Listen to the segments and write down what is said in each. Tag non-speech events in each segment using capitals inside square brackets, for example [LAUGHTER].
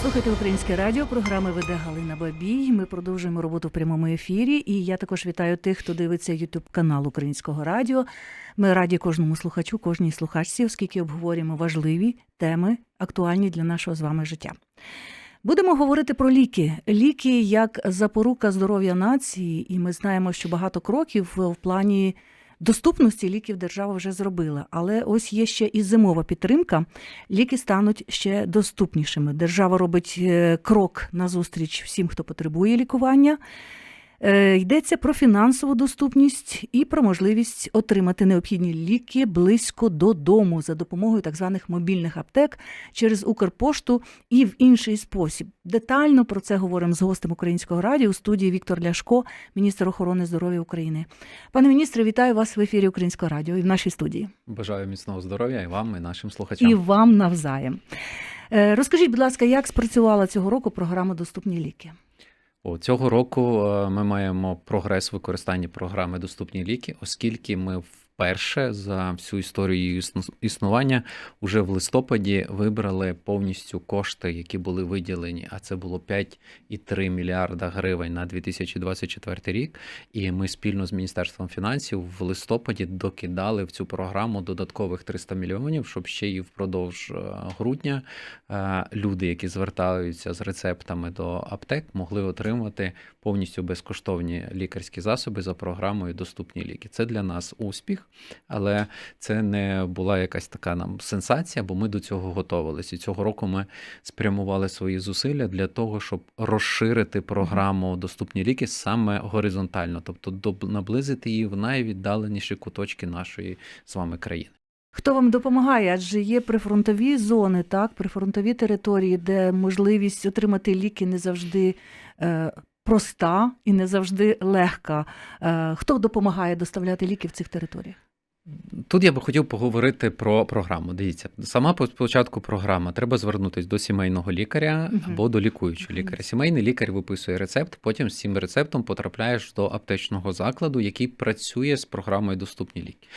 слухаєте українське радіо. Програми веде Галина Бабій. Ми продовжуємо роботу в прямому ефірі. І я також вітаю тих, хто дивиться Ютуб канал Українського радіо. Ми раді кожному слухачу, кожній слухачці, оскільки обговорюємо важливі теми, актуальні для нашого з вами життя. Будемо говорити про ліки. Ліки як запорука здоров'я нації, і ми знаємо, що багато кроків в плані доступності ліків держава вже зробила. Але ось є ще і зимова підтримка. Ліки стануть ще доступнішими. Держава робить е, крок назустріч всім, хто потребує лікування. Е, Йдеться про фінансову доступність і про можливість отримати необхідні ліки близько додому за допомогою так званих мобільних аптек через Укрпошту і в інший спосіб. Детально про це говоримо з гостем українського радіо у студії Віктор Ляшко, міністр охорони здоров'я України. Пане міністре, вітаю вас в ефірі Українського радіо і в нашій студії. Бажаю міцного здоров'я і вам, і нашим слухачам. І вам навзаєм. Е, Розкажіть, будь ласка, як спрацювала цього року програма Доступні ліки? О, цього року е, ми маємо прогрес в використанні програми Доступні ліки, оскільки ми вперше за всю історію її існування уже в листопаді вибрали повністю кошти, які були виділені, а це було 5,3 мільярда гривень на 2024 рік. І ми спільно з Міністерством фінансів в листопаді докидали в цю програму додаткових 300 мільйонів, щоб ще і впродовж е, грудня е, люди, які звертаються з рецептами до аптек, могли отримати повністю безкоштовні лікарські засоби за програмою Доступні ліки. Це для нас успіх, але це не була якась така нам сенсація, бо ми до цього готувалися. І цього року ми спрямували свої зусилля для того, щоб розширити програму Доступні ліки саме горизонтально, тобто наблизити її в найвіддаленіші куточки нашої з вами країни. Хто вам допомагає? Адже є прифронтові зони, так, прифронтові території, де можливість отримати ліки не завжди е, проста і не завжди легка. Е, хто допомагає доставляти ліки в цих територіях? Тут я би хотів поговорити про програму. Дивіться, сама по- спочатку програма. Треба звернутися до сімейного лікаря або до лікуючого лікаря. Сімейний лікар виписує рецепт, потім з цим рецептом потрапляєш до аптечного закладу, який працює з програмою Доступні ліки.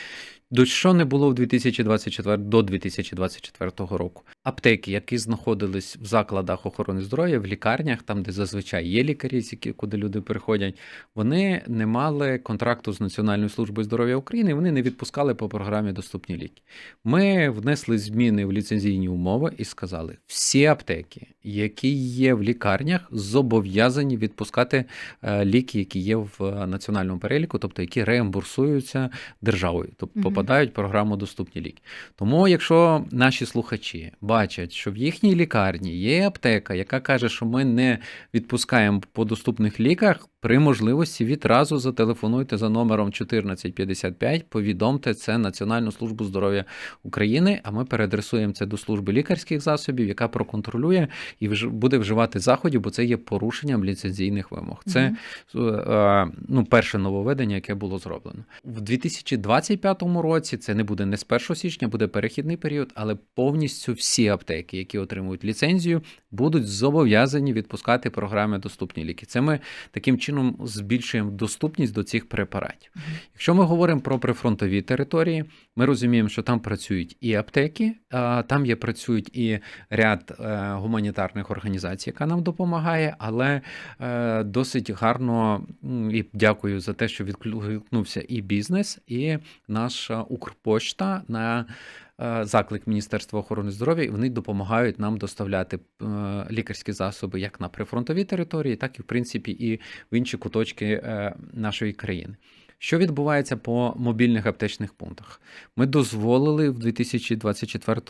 До що не було в 2024 до 2024 року. Аптеки, які знаходились в закладах охорони здоров'я, в лікарнях, там де зазвичай є лікарі, куди люди приходять, вони не мали контракту з Національною службою здоров'я України, вони не відпускали по програмі Доступні ліки. Ми внесли зміни в ліцензійні умови і сказали: всі аптеки, які є в лікарнях, зобов'язані відпускати е, ліки, які є в е, національному переліку, тобто які реімбурсуються державою, тобто. Попадають в програму Доступні ліки. Тому, якщо наші слухачі бачать, що в їхній лікарні є аптека, яка каже, що ми не відпускаємо по доступних ліках, при можливості відразу зателефонуйте за номером 1455, повідомте це Національну службу здоров'я України, а ми переадресуємо це до служби лікарських засобів, яка проконтролює і буде вживати заходів, бо це є порушенням ліцензійних вимог. Це е, ну, перше нововведення, яке було зроблено. В 2025 році це не буде не з 1 січня, буде перехідний період, але повністю всі аптеки, які отримують ліцензію, будуть зобов'язані відпускати програми доступні ліки. Це ми таким чином збільшуємо доступність до цих препаратів. Якщо ми говоримо про прифронтові території, ми розуміємо, що там працюють і аптеки, там є працюють і ряд е, гуманітарних організацій, яка нам допомагає, але е, досить гарно і дякую за те, що відкликнувся і бізнес, і наша Укрпошта на заклик Міністерства охорони здоров'я. і Вони допомагають нам доставляти е, лікарські засоби як на прифронтові території, так і в принципі і в інші куточки е, нашої країни. Що відбувається по мобільних аптечних пунктах? Ми дозволили в 2024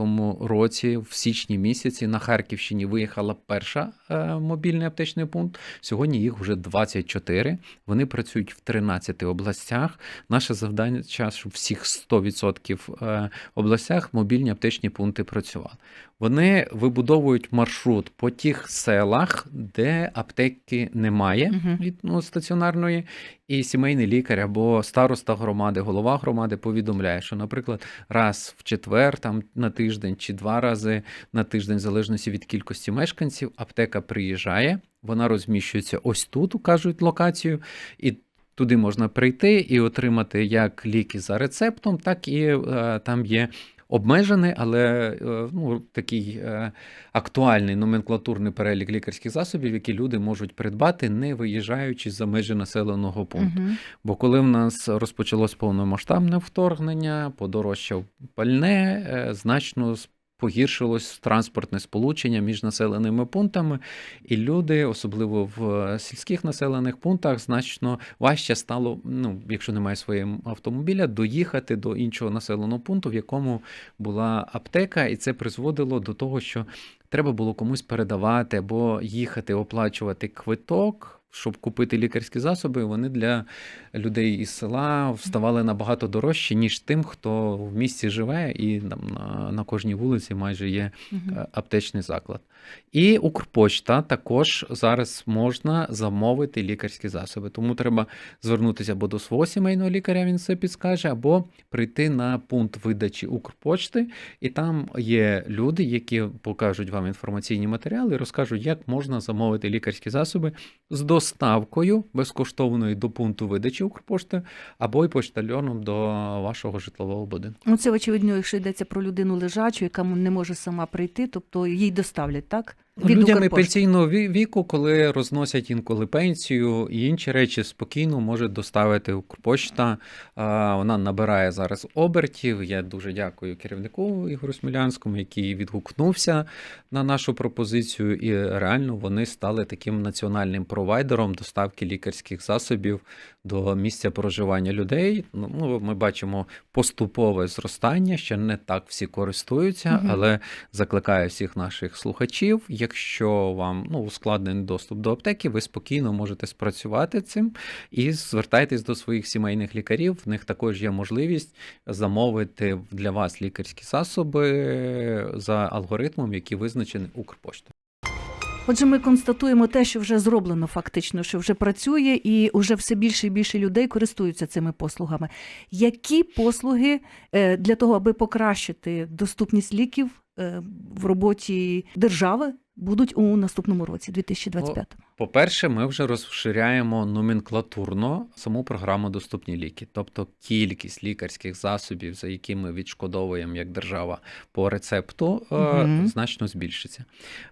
році, в січні місяці, на Харківщині виїхала перша е, мобільний аптечний пункт. Сьогодні їх вже 24. Вони працюють в 13 областях. Наше завдання час, щоб всіх 100% е, областях мобільні аптечні пункти працювали. Вони вибудовують маршрут по тих селах, де аптеки немає від ну, стаціонарної, і сімейний лікар або староста громади, голова громади повідомляє, що, наприклад, раз в четвер там на тиждень чи два рази на тиждень, в залежності від кількості мешканців, аптека приїжджає, вона розміщується ось тут, кажуть локацію, і туди можна прийти і отримати як ліки за рецептом, так і е, там є обмежений, але е, ну, такий е, актуальний номенклатурний перелік лікарських засобів, які люди можуть придбати, не виїжджаючи за межі населеного пункту. Угу. Бо коли в нас розпочалось повномасштабне вторгнення, подорожчав пальне, е, значно погіршилось транспортне сполучення між населеними пунктами, і люди, особливо в е, сільських населених пунктах, значно важче стало, ну, якщо немає свого автомобіля, доїхати до іншого населеного пункту, в якому була аптека, і це призводило до того, що треба було комусь передавати або їхати, оплачувати квиток. Щоб купити лікарські засоби, вони для людей із села вставали набагато дорожче, ніж тим, хто в місті живе, і там на, на кожній вулиці майже є е, аптечний заклад. І Укрпочта також зараз можна замовити лікарські засоби. Тому треба звернутися або до свого сімейного лікаря, він все підскаже, або прийти на пункт видачі Укрпочти, і там є люди, які покажуть вам інформаційні матеріали, розкажуть, як можна замовити лікарські засоби з доставкою безкоштовною до пункту видачі Укрпошти, або й почтальоном до вашого житлового будинку. Ну, це очевидно, якщо йдеться про людину лежачу, яка не може сама прийти, тобто їй доставлять, так? Від Людям Укрпошти. пенсійного віку, коли розносять інколи пенсію і інші речі спокійно може доставити Укрпочта. Вона набирає зараз обертів. Я дуже дякую керівнику Ігорю Смілянському, який відгукнувся на нашу пропозицію, і реально вони стали таким національним провайдером доставки лікарських засобів до місця проживання людей. Ну, ми бачимо поступове зростання, ще не так всі користуються, але закликаю всіх наших слухачів. Якщо вам ну, ускладнений доступ до аптеки, ви спокійно можете спрацювати цим і звертайтесь до своїх сімейних лікарів. В них також є можливість замовити для вас лікарські засоби за алгоритмом, який визначений Укрпоштою. Отже, ми констатуємо те, що вже зроблено фактично, що вже працює, і вже все більше і більше людей користуються цими послугами. Які послуги е, для того, аби покращити доступність ліків е, в роботі держави, будуть у наступному році, 2025? По-перше, ми вже розширяємо номенклатурно саму програму Доступні ліки, тобто кількість лікарських засобів, за які ми відшкодовуємо як держава по рецепту, Мгм. значно збільшиться.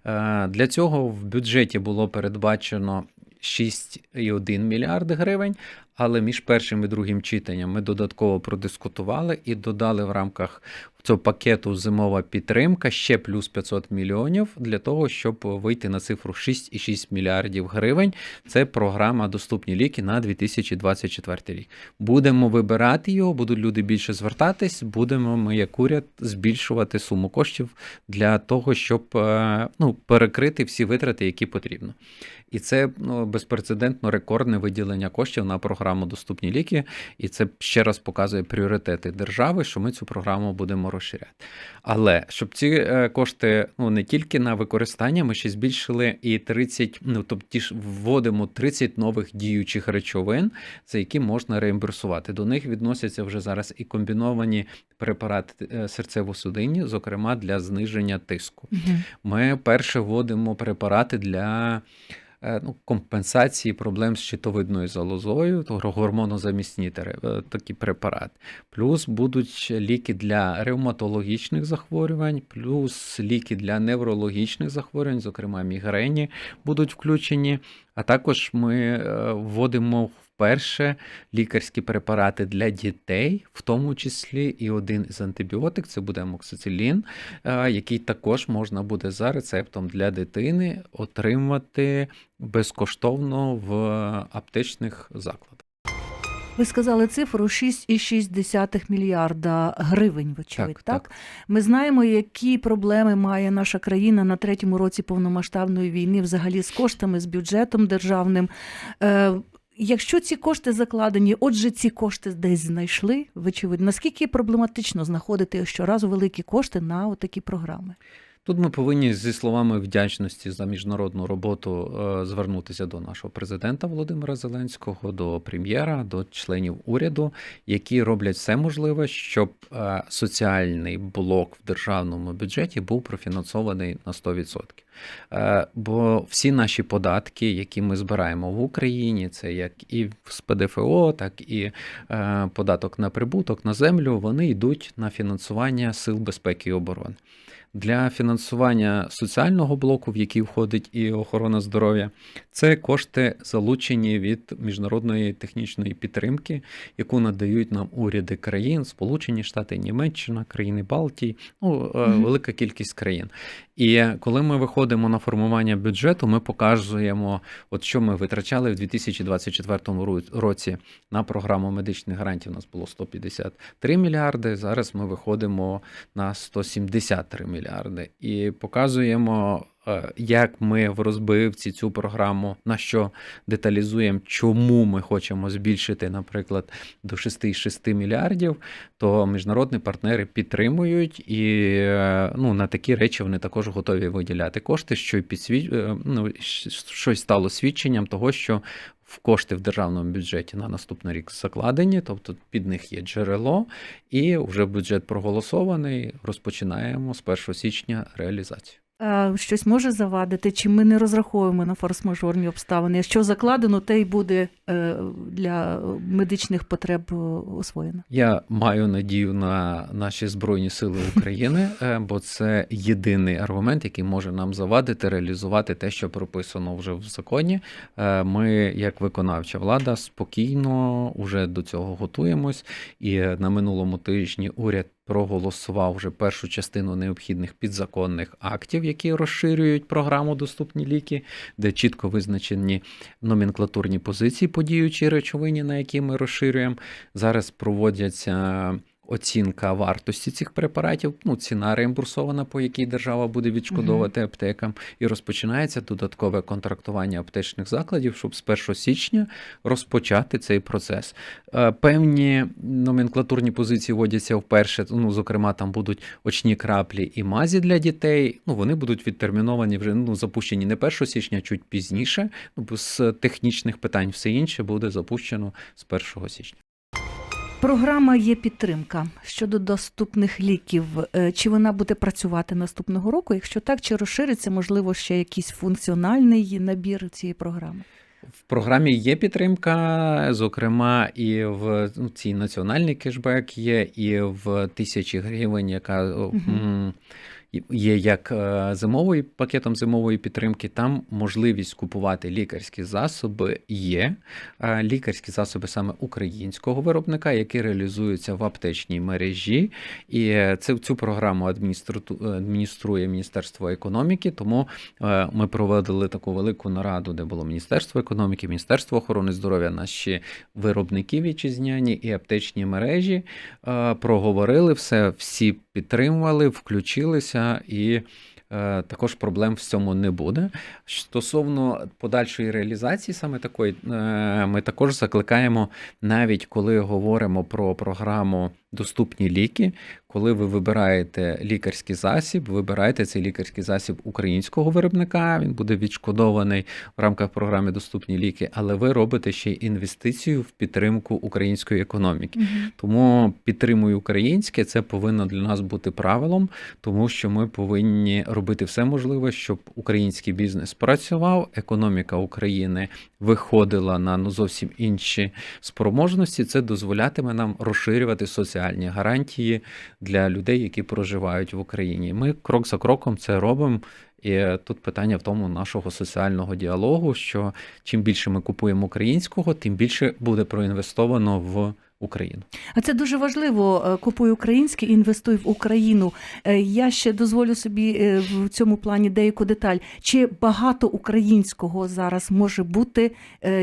Е, Для цього в бюджеті було передбачено 6,1 мільярд гривень, але між першим і другим читанням ми додатково продискутували і додали в рамках цього пакету зимова підтримка ще плюс 500 мільйонів для того, щоб вийти на цифру 6,6 мільярдів гривень. Це програма Доступні ліки на 2024 рік. Будемо вибирати його, будуть люди більше звертатись. Будемо ми, як уряд, збільшувати суму коштів для того, щоб е, ну, перекрити всі витрати, які потрібно. І це ну, безпрецедентно рекордне виділення коштів на програму Доступні ліки. І це ще раз показує пріоритети держави, що ми цю програму будемо розширяти. Але щоб ці е, кошти ну не тільки на використання, ми ще збільшили і 30, ну тобто ж вводимо 30 нових діючих речовин, за які можна реімбурсувати. До них відносяться вже зараз і комбіновані препарати е, серцево-судинні, зокрема для зниження тиску. Мгм. Ми перше вводимо препарати для ну, компенсації проблем з щитовидною залозою, то гормонозамісні е, такі препарати. Плюс будуть ліки для ревматологічних захворювань, плюс ліки для неврологічних захворювань, зокрема мігрені, будуть включені. А також ми вводимо вводимо вперше лікарські препарати для дітей, в тому числі і один із антибіотик це буде амоксицилін, е, який також можна буде за рецептом для дитини отримати безкоштовно в аптечних закладах. Ви сказали цифру 6,6 мільярда гривень, вочевидь, Так, так, так. Ми знаємо, які проблеми має наша країна на третьому році повномасштабної війни, взагалі з коштами, з бюджетом державним. Якщо ці кошти закладені, отже, ці кошти десь знайшли, вочевидь, наскільки проблематично знаходити щоразу великі кошти на такі програми? Тут ми повинні зі словами вдячності за міжнародну роботу е, звернутися до нашого президента Володимира Зеленського, до прем'єра, до членів уряду, які роблять все можливе, щоб е, соціальний блок в державному бюджеті був профінансований на 100%. Е, Бо всі наші податки, які ми збираємо в Україні, це як і з ПДФО, так і податок на прибуток на землю, вони йдуть на фінансування сил безпеки і оборони. Для фінансування соціального блоку, в який входить і охорона здоров'я, це кошти залучені від міжнародної технічної підтримки, яку надають нам уряди країн, Сполучені Штати, Німеччина, країни Балтії, ну е, велика кількість країн. І коли ми виходимо на формування бюджету, ми показуємо, от що ми витрачали в 2024 ру- році на програму медичних грантів. У нас було 153 мільярди. Зараз ми виходимо на 173 мільярди і показуємо. Е, Як ми в розбивці цю програму, на що деталізуємо, чому ми хочемо збільшити, наприклад, до 6,6 мільярдів, то міжнародні партнери підтримують і е, ну, на такі речі вони також готові виділяти кошти, що й підсвіч... е, ну, щось стало свідченням того, що в кошти в державному бюджеті на наступний рік закладені, тобто під них є джерело, і вже бюджет проголосований. Розпочинаємо з 1 січня реалізацію. Е, Щось може завадити, чи ми не розраховуємо на форс-мажорні обставини? Що закладено, те й буде е, для медичних потреб е, освоєно. Я маю надію на наші збройні сили України, бо це єдиний аргумент, який може нам завадити реалізувати те, що прописано вже в законі. Ми, як виконавча влада, спокійно вже до цього готуємось. І на минулому тижні уряд проголосував вже першу частину необхідних підзаконних актів, які розширюють програму Доступні ліки, де чітко визначені номенклатурні позиції по діючій речовині, на які ми розширюємо. Зараз проводяться. Оцінка вартості цих препаратів, ну ціна реімбурсована, по якій держава буде відшкодовувати аптекам, і розпочинається додаткове контрактування аптечних закладів, щоб з 1 січня розпочати цей процес. Е, Певні номенклатурні позиції вводяться вперше. Ну, зокрема, там будуть очні краплі і мазі для дітей. Ну, вони будуть відтерміновані вже ну, запущені не 1 січня, а чуть пізніше. Ну, з технічних питань все інше буде запущено з 1 січня. Програма є підтримка щодо доступних ліків. Е, Чи вона буде працювати наступного року? Якщо так, чи розшириться, можливо, ще якийсь функціональний набір цієї програми? В програмі є підтримка, зокрема, і в ну, цій національний кешбек є, і в тисячі гривень, яка м, є як е, зимовий пакетом зимової підтримки. Там можливість купувати лікарські засоби є. Е, Лікарські засоби саме українського виробника, які реалізуються в аптечній мережі. І е, це цю програму адміністру- адмініструє Міністерство економіки. Тому ми проводили таку велику нараду, де було Міністерство економіки, Міністерство охорони здоров'я, наші виробники вітчизняні і аптечні мережі проговорили все, всі підтримували, включилися і. е, Також проблем в цьому не буде. Стосовно подальшої реалізації, саме такої, е, ми також закликаємо, навіть коли говоримо про програму Доступні ліки, коли ви вибираєте лікарський засіб, вибираєте цей лікарський засіб українського виробника, він буде відшкодований в рамках програми Доступні ліки, але ви робите ще й інвестицію в підтримку української економіки. Тому підтримую українське, це повинно для нас бути правилом, тому що ми повинні робити все можливе, щоб український бізнес працював, економіка України виходила на ну, зовсім інші спроможності. Це дозволятиме нам розширювати соціальні гарантії для людей, які проживають в Україні. Ми крок за кроком це робимо. І тут питання в тому нашого соціального діалогу, що чим більше ми купуємо українського, тим більше буде проінвестовано в Україну. А це дуже важливо. Е, Купуй українське, інвестуй в Україну. Е, Я ще дозволю собі е, в цьому плані деяку деталь. Чи багато українського зараз може бути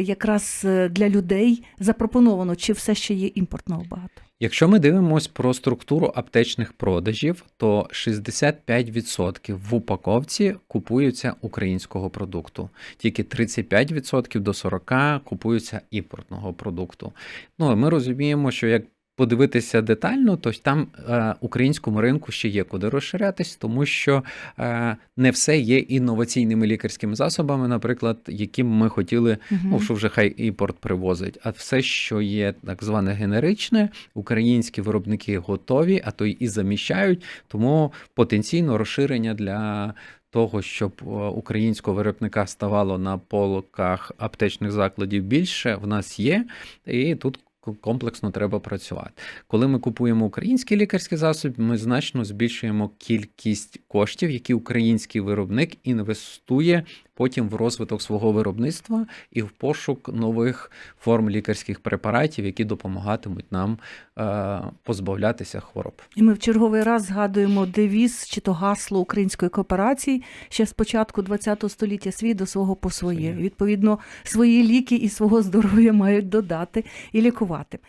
якраз для людей запропоновано, чи все ще є імпортного багато? Якщо ми дивимося про структуру аптечних продажів, то 65% в упаковці купуються українського продукту, тільки 35% до 40% купуються імпортного продукту. Ну, ми розуміємо, що як подивитися детально, то там е, українському ринку ще є куди розширятись, тому що е, не все є інноваційними лікарськими засобами, наприклад, які ми хотіли, ну що вже хай імпорт привозить. А все, що є так зване генеричне, українські виробники готові, а то й і заміщають. Тому потенційно розширення для. Того, щоб е, українського виробника ставало на полках аптечних закладів більше, в нас є, і тут комплексно треба працювати. Коли ми купуємо український лікарський засіб, ми значно збільшуємо кількість коштів, які український виробник інвестує потім в розвиток свого виробництва і в пошук нових форм лікарських препаратів, які допомагатимуть нам е, позбавлятися хвороб. І ми в черговий раз згадуємо девіз чи то гасло української кооперації ще з початку ХХ століття свій до свого по своє. Своє. Відповідно, свої ліки і свого здоров'я мають додати і лікувати.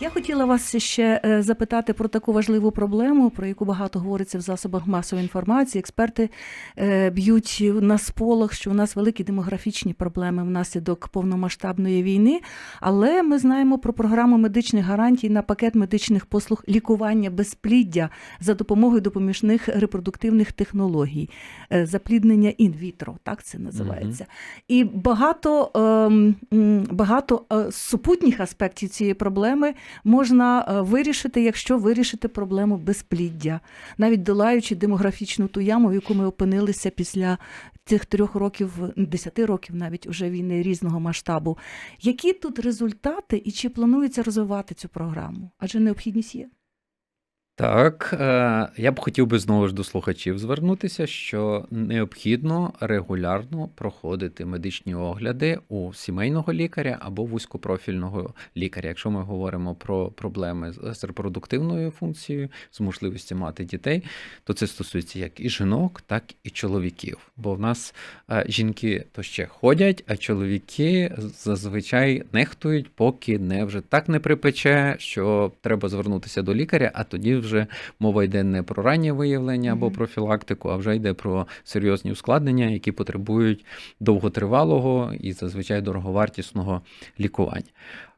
Я хотіла вас ще е, запитати про таку важливу проблему, про яку багато говориться в засобах масової інформації. Експерти е, б'ють на сполох, що у нас великі демографічні проблеми внаслідок повномасштабної війни. Але ми знаємо про програму медичних гарантій на пакет медичних послуг лікування безпліддя за допомогою допоміжних репродуктивних технологій, е, запліднення інвітро, так це називається. І багато, ем, багато супутніх аспектів цієї проблеми можна е, вирішити, якщо вирішити проблему безпліддя, навіть долаючи демографічну ту яму, в яку ми опинилися після цих трьох років, десяти років навіть уже війни різного масштабу. Які тут результати і чи планується розвивати цю програму? Адже необхідність є. Так, е, я б хотів би знову ж до слухачів звернутися, що необхідно регулярно проходити медичні огляди у сімейного лікаря або вузькопрофільного лікаря. Якщо ми говоримо про проблеми з- репродуктивною функцією, з можливістю мати дітей, то це стосується як і жінок, так і чоловіків. Бо в нас е, жінки то ще ходять, а чоловіки зазвичай нехтують, поки не вже так не припече, що треба звернутися до лікаря, а тоді вже мова йде не про раннє виявлення або профілактику, а вже йде про серйозні ускладнення, які потребують довготривалого і зазвичай дороговартісного лікування.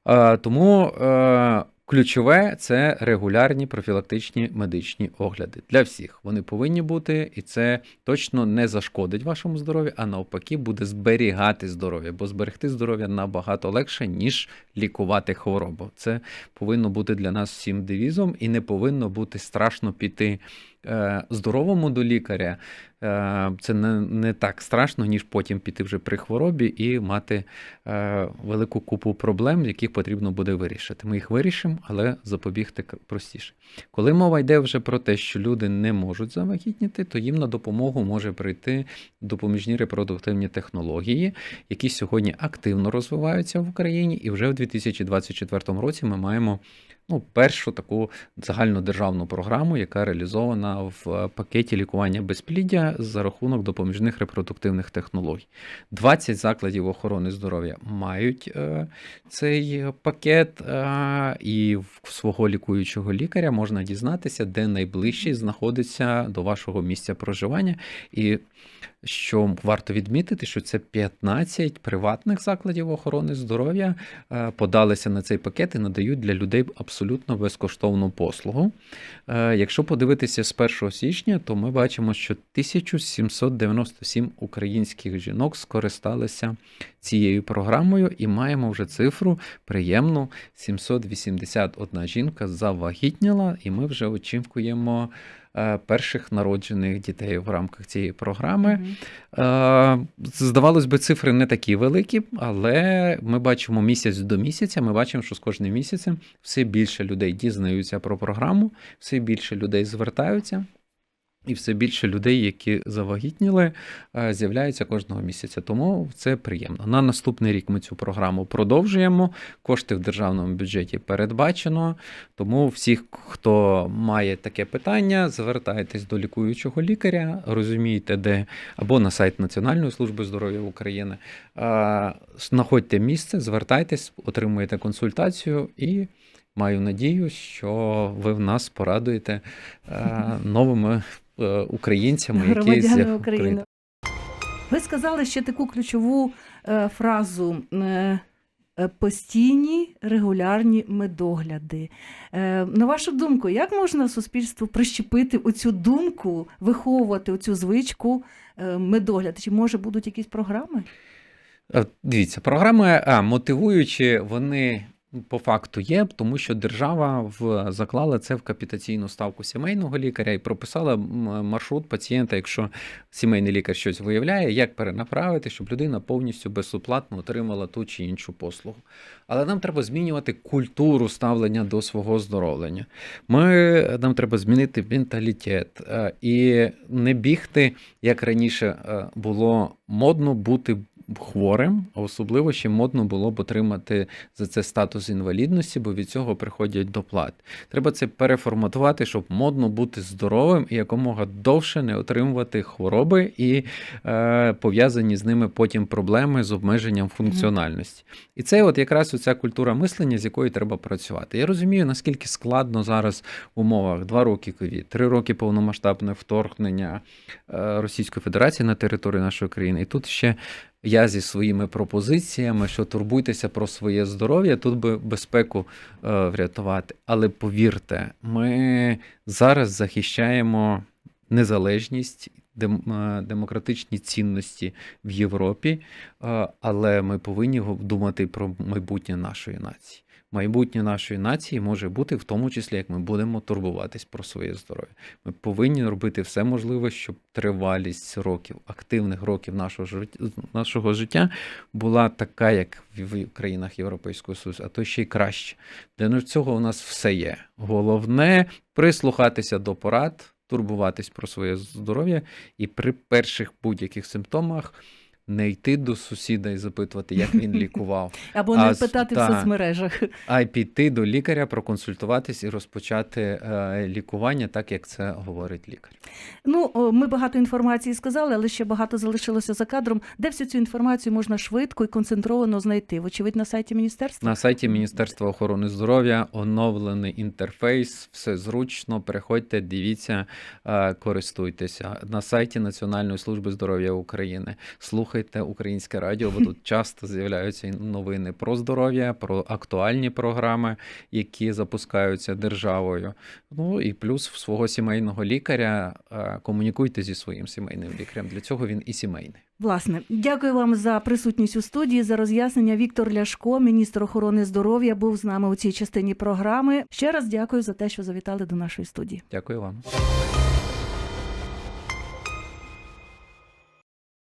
Е, Тому е, ключове це регулярні профілактичні медичні огляди для всіх. Вони повинні бути, і це точно не зашкодить вашому здоров'ю, а навпаки, буде зберігати здоров'я, бо зберегти здоров'я набагато легше, ніж лікувати хворобу. Це повинно бути для нас всім девізом, і не повинно бути страшно піти здоровому до лікаря. Е, Це не, не так страшно, ніж потім піти вже при хворобі і мати е, велику купу проблем, яких потрібно буде вирішити. Ми їх вирішимо, але запобігти простіше. Коли мова йде вже про те, що люди не можуть завагітніти, то їм на допомогу може прийти допоміжні репродуктивні технології, які сьогодні активно розвиваються в Україні, і вже в 2024 році ми маємо ну, першу таку загальнодержавну програму, яка реалізована в е, пакеті лікування безпліддя за рахунок допоміжних репродуктивних технологій. 20 закладів охорони здоров'я мають е, цей пакет, е, і в свого лікуючого лікаря можна дізнатися, де найближчий знаходиться до вашого місця проживання. І що варто відмітити, що це 15 приватних закладів охорони здоров'я е, подалися на цей пакет і надають для людей абсолютно безкоштовну послугу. Е, Якщо подивитися з 1 січня, то ми бачимо, що 1797 українських жінок скористалися цією програмою і маємо вже цифру приємну 781 жінка завагітніла, і ми вже очікуємо перших народжених дітей в рамках цієї програми. Mm-hmm. Здавалось би, цифри не такі великі, але ми бачимо місяць до місяця. Ми бачимо, що з кожним місяцем все більше людей дізнаються про програму, все більше людей звертаються. І все більше людей, які завагітніли, е, з'являються кожного місяця. Тому це приємно. На наступний рік ми цю програму продовжуємо. Кошти в державному бюджеті передбачено. Тому всіх, хто має таке питання, звертайтесь до лікуючого лікаря, розумієте, де або на сайт Національної служби здоров'я України. Е, Знаходьте місце, звертайтесь, отримуєте консультацію і. Маю надію, що ви в нас порадуєте е, [LAUGHS] новими українцями, які Громадяни України. Ви сказали ще таку ключову е, фразу. Е, е, постійні регулярні медогляди. Е, На вашу думку, як можна суспільству прищепити оцю думку, виховувати оцю звичку е, медогляд? Чи може будуть якісь програми? Е, Дивіться, програми а, мотивуючі, вони по факту є, тому що держава в, заклала це в капітаційну ставку сімейного лікаря і прописала маршрут пацієнта, якщо сімейний лікар щось виявляє, як перенаправити, щоб людина повністю безоплатно отримала ту чи іншу послугу. Але нам треба змінювати культуру ставлення до свого здоровлення. Ми, нам треба змінити менталітет е, і не бігти, як раніше е, було модно бути хворим, а особливо ще модно було б отримати за це статус інвалідності, бо від цього приходять доплат. Треба це переформатувати, щоб модно бути здоровим і якомога довше не отримувати хвороби і е, пов'язані з ними потім проблеми з обмеженням функціональності. І це от якраз оця культура мислення, з якою треба працювати. Я розумію, наскільки складно зараз в умовах два роки ковід, три роки повномасштабне вторгнення е, Російської Федерації на територію нашої країни. І тут ще я зі своїми пропозиціями, що турбуйтеся про своє здоров'я, тут би безпеку е, врятувати. Але повірте, ми зараз захищаємо незалежність. дем- е, Демократичні цінності в Європі, е, але ми повинні думати про майбутнє нашої нації. Майбутнє нашої нації може бути в тому числі, як ми будемо турбуватись про своє здоров'я. Ми повинні робити все можливе, щоб тривалість років, активних років нашого життя, нашого життя була така, як в країнах Європейського Союзу, а то ще й краще. Для цього у нас все є. Головне прислухатися до порад, турбуватись про своє здоров'я і при перших будь-яких симптомах. Не йти до сусіда і запитувати, як він [LAUGHS] лікував, Або не питати в соцмережах? а й піти до лікаря, проконсультуватись і розпочати е, лікування, так як це говорить лікар. Ну, ми багато інформації сказали, але ще багато залишилося за кадром. Де всю цю інформацію можна швидко і концентровано знайти? Вочевидь, на сайті міністерства? На сайті Міністерства охорони здоров'я оновлений інтерфейс, все зручно. Переходьте, дивіться, е, користуйтеся. На сайті Національної служби здоров'я України. Слухайте українське радіо, бо тут [LAUGHS] часто з'являються новини про здоров'я, про актуальні програми, які запускаються державою. Ну і плюс в свого сімейного лікаря е, комунікуйте зі своїм сімейним лікарем. Для цього він і сімейний. Власне, дякую вам за присутність у студії, за роз'яснення. Віктор Ляшко, міністр охорони здоров'я, був з нами у цій частині програми. Ще раз дякую за те, що завітали до нашої студії. Дякую вам.